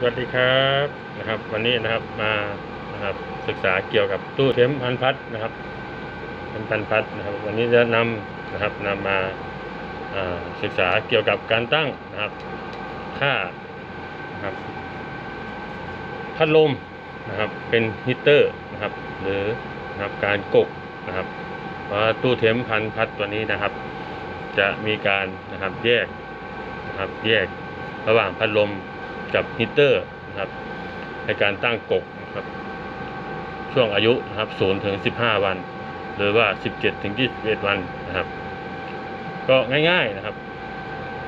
สวัสดีครับนะครับวันนี้นะครับมานะครับศึกษาเกี่ยวกับตู้เทมพันพัดนะครับเป็นพันพัดนะครับวันนี้จะนำนะครับนำมาอ่าศึกษาเกี่ยวกับการตั้งนะครับค่านะครับพัดลมนะครับเป็นฮีตเตอร์นะครับหรือนะครับการกกนะครับว่าตู้เทมพันพัดตัวนี้นะครับ จะมีการนะครับแยกนะครับแยกระหว่างพัดลม กับฮีเตอร์นะครับในการตั้งกกนะครับ ช่วงอายุนะครับ0ถึง 15 วัน หรือว่า 17ถึง21 วันนะครับ ก็ง่ายๆนะครับ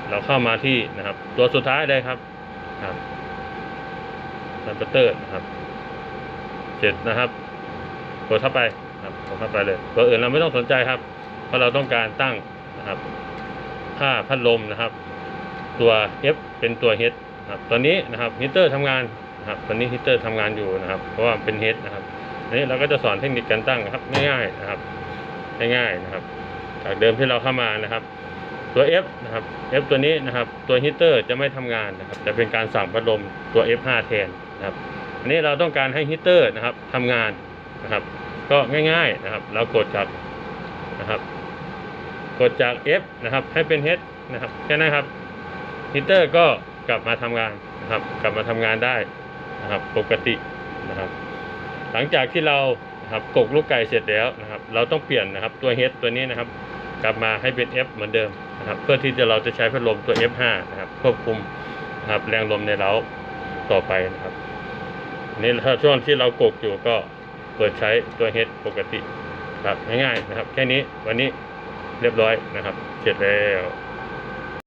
เราเข้ามาที่นะครับ ตัวสุดท้ายเลยครับครับคอมพิวเตอร์นะครับเสร็จนะครับกดเข้าไปครับกดเข้าไปเลยตัวอื่นเราไม่ต้องสนใจครับ เพราะเราต้องการตั้งนะครับ ค่าพัดลมนะครับ ตัว F เป็นตัว H นะครับตอนนี้นะครับฮีเตอร์ทำงานนะครับตอนนี้ฮีเตอร์ทำงานอยู่นะครับ เพราะว่าเป็น H นะครับอันนี้เราก็จะสอนเทคนิคการตั้งนะครับง่ายๆนะครับง่ายๆนะครับ จากเดิมที่เราเข้ามานะครับ ตัว F นะครับ F ตัวนี้นะครับ ตัวฮีเตอร์จะไม่ทำงานนะครับจะเป็นการสั่งพัดลมตัว F5 แทนนะครับ อันนี้เราต้องการให้ฮีเตอร์นะครับทำงานนะครับ ก็ง่ายๆนะครับ เรากดจากนะครับ กดจาก F นะครับให้เป็น H นะครับแค่นั้นครับฮีเตอร์ก็ กลับมาทำงานนะครับ กลับมาทำงานได้นะครับปกตินะครับ หลังจากที่เรานะครับกกลูกไก่เสร็จแล้วนะครับ เราต้องเปลี่ยนนะครับตัว H ตัวนี้นะครับ กลับมาให้เป็น F เหมือนเดิมนะครับ เพื่อที่จะเราจะใช้พัดลมตัว F5 นะครับควบคุมนะครับแรงลมในเล้าต่อไปนะครับนนี้ถ้าช่วงที่เรากกอยู่ก็เปิดใช้ตัว H ปกติครับง่ายๆนะครับ แค่นี้วันนี้เรียบร้อยนะครับ เสร็จแล้ว